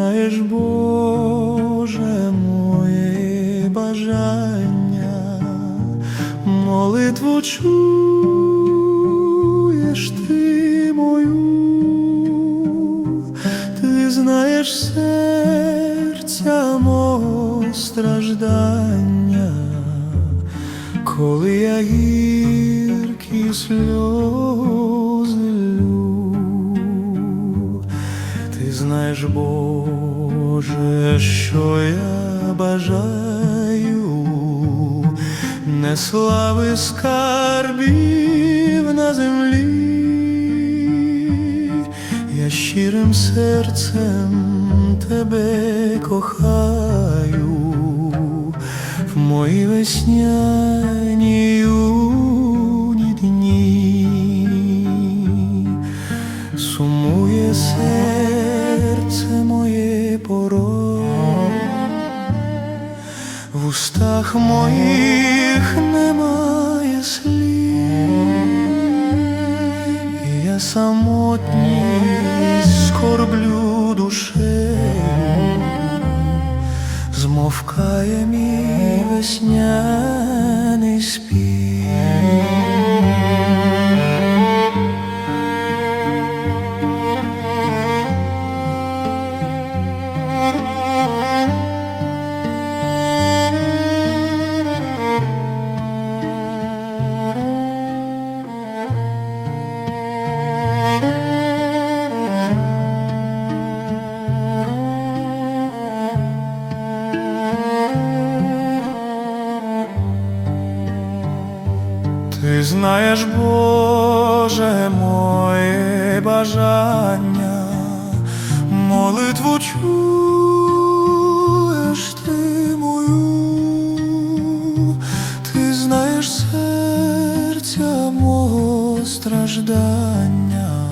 Знаєш, Боже, моє бажання, молитву чуєш ти мою, ти знаєш серця мого страждання, коли я гіркі сльози знаєш, Боже, що я бажаю, не слави скарбів на землі, я щирим серцем тебе кохаю, в мої весняні дні. Сумує серце устах моїх немає слів, і я самотній скорблю душею, змовкає мій весняний спів. Ти знаєш, Боже, моє бажання, молитву чуєш ти мою, ти знаєш серця мого страждання,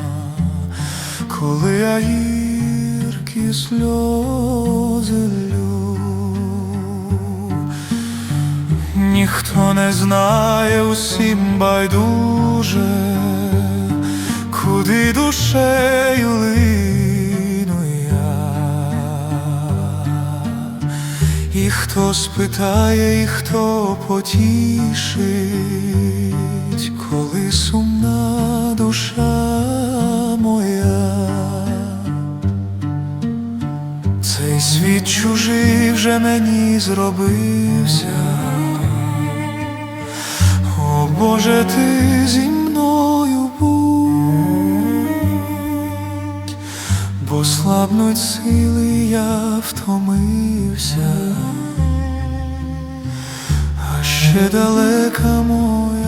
коли я гіркі сльози Ніхто не знає усім байдуже, куди душею лину я. І хто спитає, і хто потішить, коли сумна душа моя. Цей світ чужий вже мені зробився. Боже, ти зі мною будь, бо слабнуть сили, я втомився, а ще далека моя